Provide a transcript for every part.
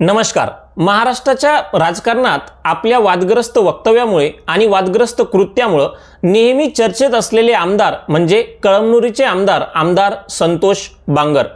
नमस्कार. महाराष्ट्राच्या राजकारणात आपल्या वादग्रस्त वक्तव्यामुळे आणि वादग्रस्त कृत्यामुळं नेहमी चर्चेत असलेले आमदार म्हणजे कळमनुरीचे आमदार आमदार संतोष बांगर.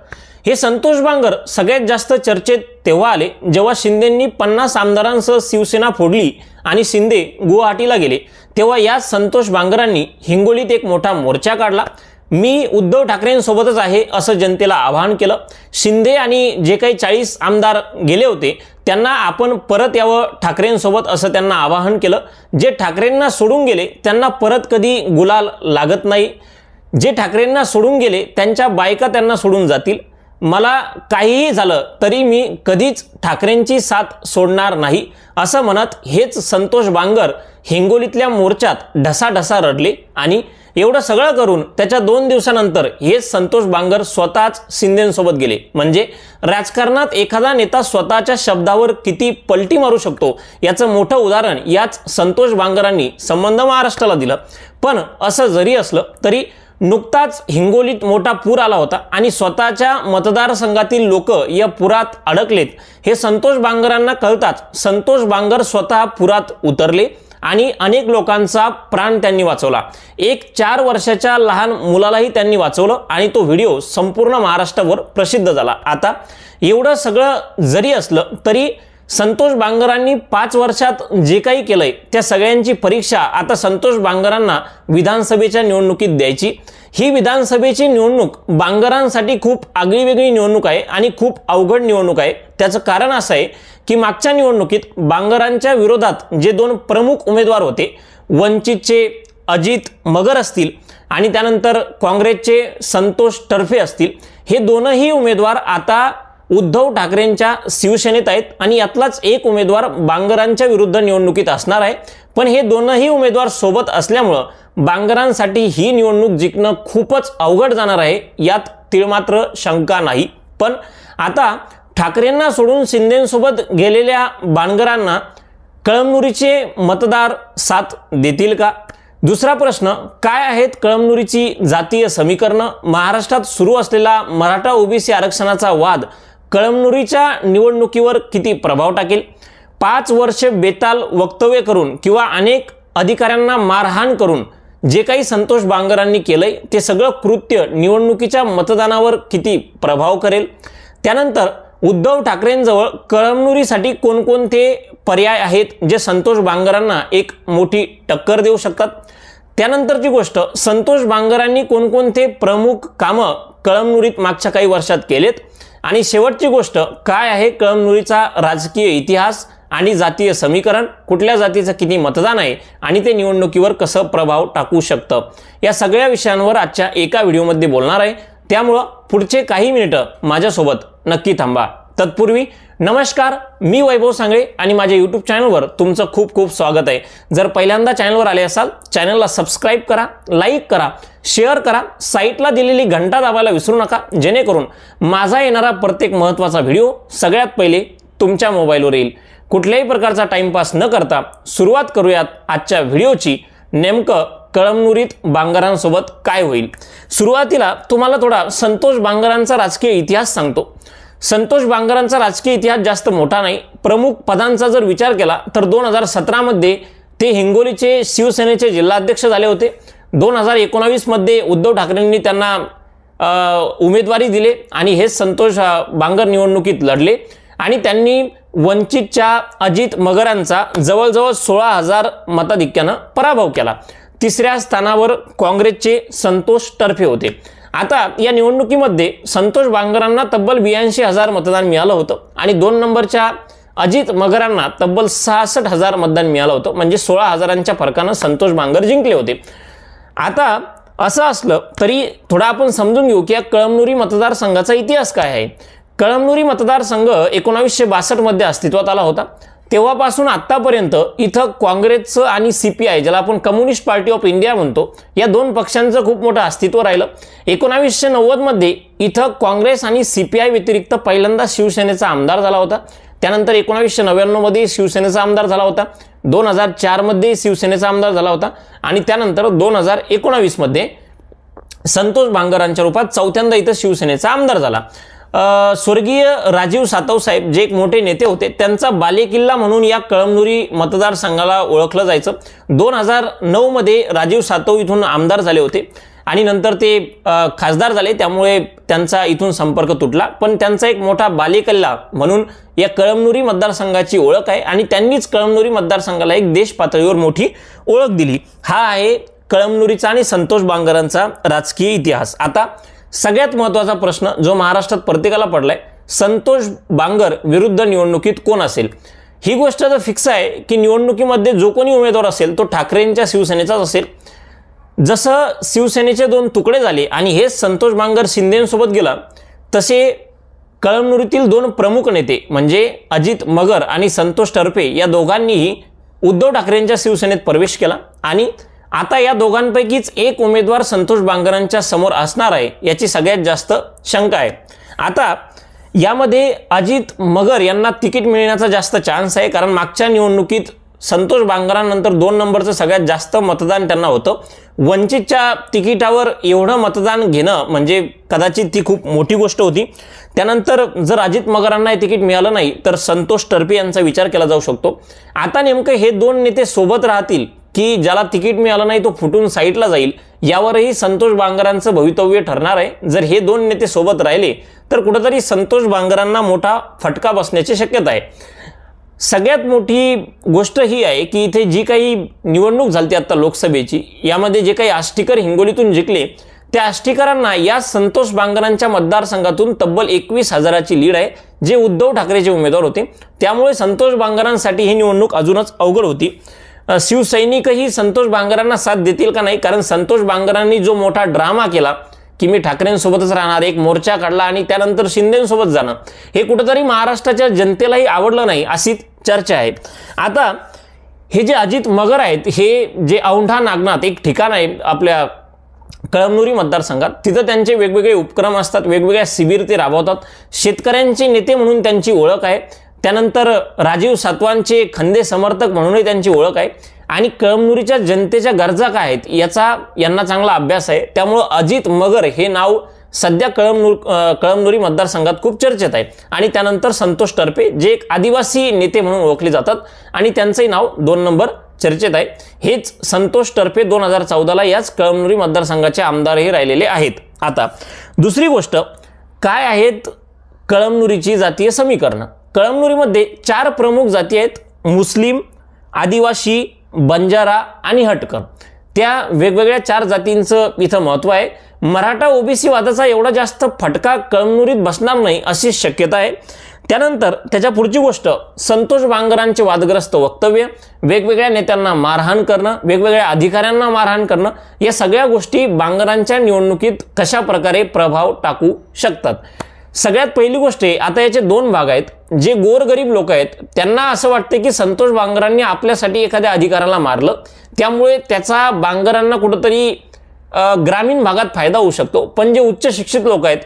हे संतोष बांगर सगळ्यात जास्त चर्चेत तेव्हा आले जेव्हा शिंदेंनी पन्नास आमदारांसह शिवसेना फोडली आणि शिंदे गुवाहाटीला गेले. तेव्हा या संतोष बांगरांनी हिंगोलीत एक मोठा मोर्चा काढला. मी उद्धव ठाकरेंसोबतच आहे असं जनतेला आवाहन केलं. शिंदे आणि जे काही चाळीस आमदार गेले होते त्यांना आपण परत यावं ठाकरेंसोबत असं त्यांना आवाहन केलं. जे ठाकरेंना सोडून गेले त्यांना परत कधी गुलाल लागत नाही. जे ठाकरेंना सोडून गेले त्यांच्या बायका त्यांना सोडून जातील. मला काहीही झालं तरी मी कधीच ठाकरेंची साथ सोडणार नाही असं म्हणत हेच संतोष बांगर हिंगोलीतल्या मोर्चात ढसाढसा रडले आणि एवढं सगळं करून त्याच्या दोन दिवसानंतर हेच संतोष बांगर स्वतःच शिंदेसोबत गेले. म्हणजे राजकारणात एखादा नेता स्वतःच्या शब्दावर किती पलटी मारू शकतो याचं मोठं उदाहरण याच संतोष बांगरांनी संबंध महाराष्ट्राला दिलं. पण असं जरी असलं तरी नुकताच हिंगोलीत मोठा पूर आला होता आणि स्वतःच्या मतदारसंघातील लोक या पुरात अडकलेत. हे संतोष बांगरांना कळताच संतोष बांगर स्वतः पुरात उतरले. आणि अनेक लोकांचा प्राण त्यांनी वाचवला. एक चार वर्षाच्या लहान मुलालाही त्यांनी वाचवलं आणि तो व्हिडिओ संपूर्ण महाराष्ट्रावर प्रसिद्ध झाला. आता एवढं सगळं जरी असलं तरी संतोष बांगरांनी पाच वर्षात जे काही केलंय त्या सगळ्यांची परीक्षा आता संतोष बांगरांना विधानसभेच्या निवडणुकीत द्यायची. ही विधानसभेची निवडणूक बांगरांसाठी खूप आगळीवेगळी निवडणूक आहे आणि खूप अवघड निवडणूक आहे. त्याचं कारण असं आहे की मागच्या निवडणुकीत बांगरांच्या विरोधात जे दोन प्रमुख उमेदवार होते वंचितचे अजित मगर असतील आणि त्यानंतर काँग्रेसचे संतोष टर्फे असतील हे दोनही उमेदवार आता उद्धव ठाकरेंच्या शिवसेनेत आहेत आणि यातलाच एक उमेदवार बांगरांच्या विरुद्ध निवडणुकीत असणार आहे. पण हे दोनही उमेदवार सोबत असल्यामुळं बांगरांसाठी ही निवडणूक जिंकणं खूपच अवघड जाणार आहे यात तिळमात्र शंका नाही. पण आता ठाकरेंना सोडून शिंदेसोबत गेलेल्या बाणगरांना कळमनुरीचे मतदार साथ देतील का? दुसरा प्रश्न काय आहेत कळमनुरीची जातीय समीकरणं? महाराष्ट्रात सुरू असलेला मराठा ओबीसी आरक्षणाचा वाद कळमनुरीच्या निवडणुकीवर किती प्रभाव टाकेल? पाच वर्ष बेताल वक्तव्य करून किंवा अनेक अधिकाऱ्यांना मारहाण करून जे काही संतोष बांगरांनी केलंय ते सगळं कृत्य निवडणुकीच्या मतदानावर किती प्रभाव करेल? त्यानंतर उद्धव ठाकरेंजवळ कळमनुरीसाठी कोणकोणते पर्याय आहेत जे संतोष बांगरांना एक मोठी टक्कर देऊ शकतात? त्यानंतरची गोष्ट संतोष बांगरांनी कोणकोणते प्रमुख कामं कळमनुरीत मागच्या काही वर्षात केलेत? आणि शेवटची गोष्ट काय आहे कळमनुरीचा राजकीय इतिहास आणि जातीय समीकरण? कुठल्या जातीचं किती मतदान आहे आणि ते निवडणुकीवर कसं प्रभाव टाकू शकतं? या सगळ्या विषयांवर आजच्या एका व्हिडिओमध्ये बोलणार आहे. त्यामुळं पुढचे काही मिनिटं माझ्यासोबत नक्की थांबा. तत्पूर्वी नमस्कार मी वैभव सांगळे आणि माझ्या यूट्यूब चॅनलवर तुमचं खूप खूप स्वागत आहे. जर पहिल्यांदा चॅनलवर आले असाल चॅनलला सबस्क्राईब करा लाईक करा शेअर करा साईटला दिलेली घंटा दाबायला विसरू नका जेणेकरून माझा येणारा प्रत्येक महत्त्वाचा व्हिडिओ सगळ्यात पहिले तुमच्या मोबाईलवर येईल. कुठल्याही प्रकारचा टाइमपास न करता सुरुवात करूयात आजच्या व्हिडिओची नेमकं कळमनुरीत बांगरांसोबत काय होईल? सुरुवातीला तुम्हाला थोडा संतोष बांगरांचा राजकीय इतिहास सांगतो. संतोष बांगरांचा राजकीय इतिहास जास्त मोठा नाही. प्रमुख पदांचा जर विचार केला तर दोन हजार सतरामध्ये ते हिंगोलीचे शिवसेनेचे जिल्हाध्यक्ष झाले होते. दोन हजार एकोणावीसमध्ये उद्धव ठाकरेंनी त्यांना उमेदवारी दिले आणि हेच संतोष बांगर निवडणुकीत लढले. आणि त्यांनी वंचितच्या अजित मगरांचा जवळजवळ सोळा हजार मताधिक्यानं पराभव केला. तिसऱ्या स्थानावर काँग्रेसचे संतोष टर्फे होते. आता या निवडणुकीमध्ये संतोष बांगरांना तब्बल ब्याऐंशी हजार मतदान मिळालं होतं आणि दोन नंबरच्या अजित मगरांना तब्बल सहासष्ट हजार मतदान मिळालं होतं. म्हणजे सोळा हजारांच्या फरकानं संतोष बांगर जिंकले होते. आता असं असलं तरी थोडा आपण समजून घेऊ की या कळमनुरी मतदारसंघाचा इतिहास काय आहे. कळमनुरी मतदारसंघ एकोणावीसशे बासष्टमध्ये अस्तित्वात आला होता. तेव्हापासून आत्तापर्यंत इथं काँग्रेसचं आणि सी पी आय ज्याला आपण कम्युनिस्ट पार्टी ऑफ इंडिया म्हणतो या दोन पक्षांचं खूप मोठं अस्तित्व राहिलं. एकोणावीसशे नव्वदमध्ये इथं काँग्रेस आणि सी पी आय व्यतिरिक्त पहिल्यांदा शिवसेनेचा आमदार झाला होता. त्यानंतर एकोणावीसशे नव्याण्णवमध्ये शिवसेनेचा आमदार झाला होता. दोन हजार चारमध्ये शिवसेनेचा आमदार झाला होता. आणि त्यानंतर दोन हजार एकोणावीसमध्ये संतोष बांगरांच्या रूपात चौथ्यांदा इथं शिवसेनेचा आमदार झाला. स्वर्गीय राजीव सातव साहेब जे एक मोठे नेते होते त्यांचा बालेकिल्ला म्हणून या कळमनुरी मतदारसंघाला ओळखलं जायचं. दोन हजार नऊमध्ये राजीव सातव इथून आमदार झाले होते आणि नंतर ते खासदार झाले त्यामुळे त्यांचा इथून संपर्क तुटला. पण त्यांचा एक मोठा बालेकिल्ला म्हणून या कळमनुरी मतदारसंघाची ओळख आहे आणि त्यांनीच कळमनुरी मतदारसंघाला एक देश पातळीवर मोठी ओळख दिली. हा आहे कळमनुरीचा आणि संतोष बांगरांचा राजकीय इतिहास. आता सगळ्यात महत्त्वाचा प्रश्न जो महाराष्ट्रात प्रत्येकाला पडलाय संतोष बांगर विरुद्ध निवडणुकीत कोण असेल? ही गोष्ट तर फिक्स आहे की निवडणुकीमध्ये जो कोणी उमेदवार असेल तो ठाकरेंच्या शिवसेनेचाच असेल. जसं शिवसेनेचे दोन तुकडे झाले आणि हे संतोष बांगर शिंदेंसोबत गेला तसे कळमनुरीतील दोन प्रमुख नेते म्हणजे अजित मगर आणि संतोष टर्फे या दोघांनीही उद्धव ठाकरेंच्या शिवसेनेत प्रवेश केला आणि आता या दोघांपैकीच एक उमेदवार संतोष बांगरांच्या समोर असणार आहे याची सगळ्यात जास्त शंका आहे. आता यामध्ये अजित मगर यांना तिकीट मिळण्याचा जास्त चान्स आहे कारण मागच्या निवडणुकीत संतोष बांगरांनंतर दोन नंबरचं सगळ्यात जास्त मतदान त्यांना होतं. वंचितच्या तिकिटावर एवढं मतदान घेणं म्हणजे कदाचित ती खूप मोठी गोष्ट होती. त्यानंतर जर अजित मगरांना हे तिकीट मिळालं नाही तर संतोष टर्पे यांचा विचार केला जाऊ शकतो. आता नेमकं हे दोन नेते सोबत राहतील की ज्याला तिकीट मिळालं नाही तो फुटून साईडला जाईल. यावरही संतोष बांगरांचं भवितव्य ठरणार आहे. जर हे दोन नेते सोबत राहिले तर कुठंतरी संतोष बांगरांना मोठा फटका बसण्याची शक्यता आहे. सगळ्यात मोठी गोष्ट ही आहे की इथे जी काही निवडणूक झाली आता लोकसभेची यामध्ये जे काही आष्टीकर हिंगोलीतून जिंकले त्या आष्टीकरांना या संतोष बांगरांच्या मतदारसंघातून तब्बल एकवीस हजाराची लीड आहे जे उद्धव ठाकरेचे उमेदवार होते. त्यामुळे संतोष बांगरांसाठी ही निवडणूक अजूनच अवघड होती. शिवसैनिकही संतोष बांगरांना साथ देतील का नाही? कारण संतोष बांगरांनी जो मोठा ड्रामा केला की मी ठाकरेंसोबतच राहणार एक मोर्चा काढला आणि त्यानंतर शिंदेसोबत जाणं हे कुठंतरी महाराष्ट्राच्या जनतेलाही आवडलं नाही अशी चर्चा आहे. आता हे जे अजित मगर आहेत हे जे औंढा नागनाथ एक ठिकाण आहे आपल्या कळमनुरी मतदारसंघात तिथं त्यांचे वेगवेगळे उपक्रम असतात वेगवेगळ्या शिबिर ते राबवतात. शेतकऱ्यांचे नेते म्हणून त्यांची ओळख आहे. त्यानंतर राजीव सातवांचे खंदे समर्थक म्हणूनही त्यांची ओळख आहे. आणि कळमनुरीच्या जनतेच्या गरजा काय आहेत याचा यांना चांगला अभ्यास आहे. त्यामुळं अजित मगर हे नाव सध्या कळमनूर कळमनुरी मतदारसंघात खूप चर्चेत आहे. आणि त्यानंतर संतोष टर्पे जे एक आदिवासी नेते म्हणून ओळखले जातात. आणि त्यांचंही नाव दोन नंबर चर्चेत आहे. हेच संतोष टर्फे दोन हजार चौदाला याच कळमनुरी मतदारसंघाचे आमदारही राहिलेले आहेत. आता दुसरी गोष्ट काय आहेत कळमनुरीची जातीय समीकरणं? कळमनुरीमध्ये चार प्रमुख जाती आहेत. मुस्लिम आदिवासी बंजारा आणि हटकर. त्या वेगवेगळ्या चार जातींचं इथं महत्त्व आहे. मराठा ओबीसी वादाचा एवढा जास्त फटका कळमनुरीत बसणार नाही अशी शक्यता आहे. त्यानंतर त्याच्या पुढची गोष्ट संतोष बांगरांचे वादग्रस्त वक्तव्य वेगवेगळ्या नेत्यांना मारहाण करणं वेगवेगळ्या अधिकाऱ्यांना मारहाण करणं या सगळ्या गोष्टी बांगरांच्या निवडणुकीत कशा प्रकारे प्रभाव टाकू शकतात? सगळ्यात पहिली गोष्ट आहे आता याचे दोन भाग आहेत. जे गोरगरीब लोक आहेत त्यांना असं वाटतं की संतोष बांगरांनी आपल्यासाठी एखाद्या अधिकाराला मारलं. त्यामुळे त्याचा बांगरांना कुठंतरी ग्रामीण भागात फायदा होऊ शकतो. पण जे उच्च शिक्षित लोक आहेत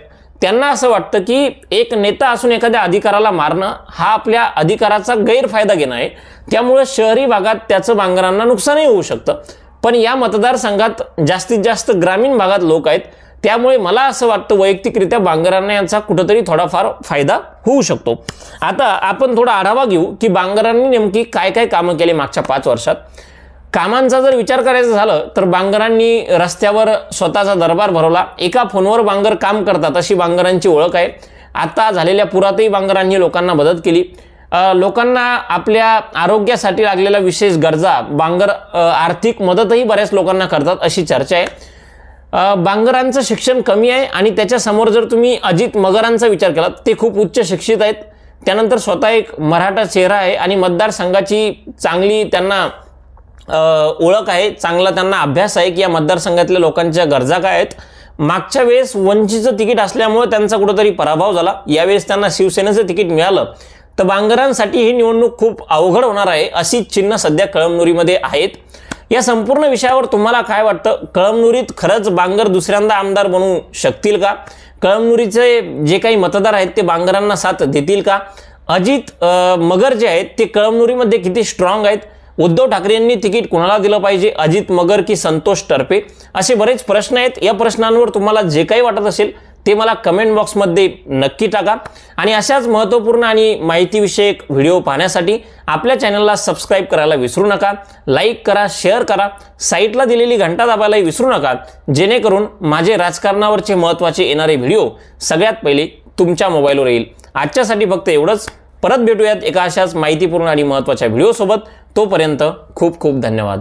त्यांना असं वाटतं की एक नेता असून एखाद्या अधिकाराला मारणं हा आपल्या अधिकाराचा गैरफायदा घेणं आहे. त्यामुळे शहरी भागात त्याचं बांगरांना नुकसानही होऊ शकतं. पण या मतदारसंघात जास्तीत जास्त ग्रामीण भागात लोक आहेत त्यामुळे मला असं वाटतं वैयक्तिकरित्या बांगरांना यांचा कुठंतरी थोडाफार फायदा होऊ शकतो. आता आपण थोडा आढावा घेऊ की बांगरांनी नेमकी काय काय कामं केली मागच्या पाच वर्षात. कामांचा जर विचार करायचा झालं तर बांगरांनी रस्त्यावर स्वतःचा दरबार भरवला. एका फोनवर बांगर काम करतात अशी बांगरांची ओळख आहे. आता झालेल्या पुरातही बांगरांनी लोकांना मदत केली. लोकांना आपल्या आरोग्यासाठी लागलेल्या विशेष गरजा बांगर आर्थिक मदतही बऱ्याच लोकांना करतात अशी चर्चा आहे. बांगरांचं शिक्षण कमी आहे आणि त्याच्यासमोर जर तुम्ही अजित मगरांचा विचार केला ते खूप उच्च शिक्षित आहेत. त्यानंतर स्वतः एक मराठा चेहरा आहे आणि मतदारसंघाची चांगली त्यांना ओळख आहे चांगला त्यांना अभ्यास आहे की या मतदारसंघातल्या लोकांच्या गरजा काय आहेत. मागच्या वेळेस वंचितचं तिकीट असल्यामुळे त्यांचा कुठंतरी पराभव झाला. यावेळेस त्यांना शिवसेनेचं तिकीट मिळालं. तर बांगरांसाठी ही निवडणूक खूप अवघड होणार आहे अशी चिन्ह सध्या कळमनुरीमध्ये आहेत. या संपूर्ण विषयावर तुम्हाला काय वाटतं? कळमनुरीत खरंच बांगर दुसऱ्यांदा आमदार बनवू शकतील का? कळमनुरीचे जे काही मतदार आहेत ते बांगरांना साथ देतील का? अजित मगर जे आहेत ते कळमनुरीमध्ये किती स्ट्रॉंग आहेत? उद्धव ठाकरे यांनी तिकीट कुणाला दिलं पाहिजे? अजित मगर की संतोष टर्पे? असे बरेच प्रश्न आहेत. या प्रश्नांवर तुम्हाला जे काही वाटत असेल ते मला कमेंट बॉक्समध्ये नक्की टाका. आणि अशाच महत्त्वपूर्ण आणि माहितीविषयक व्हिडिओ पाहण्यासाठी आपल्या चॅनलला सबस्क्राईब करायला विसरू नका. लाईक करा शेअर करा. साईटला दिलेली घंटा दाबायलाही विसरू नका. जेणेकरून माझे राजकारणावरचे महत्त्वाचे येणारे व्हिडिओ सगळ्यात पहिले तुमच्या मोबाईलवर येईल. आजच्यासाठी फक्त एवढंच. परत भेटूयात एका अशाच माहितीपूर्ण आणि महत्त्वाच्या व्हिडिओसोबत तोपर्यंत खूप खूप धन्यवाद.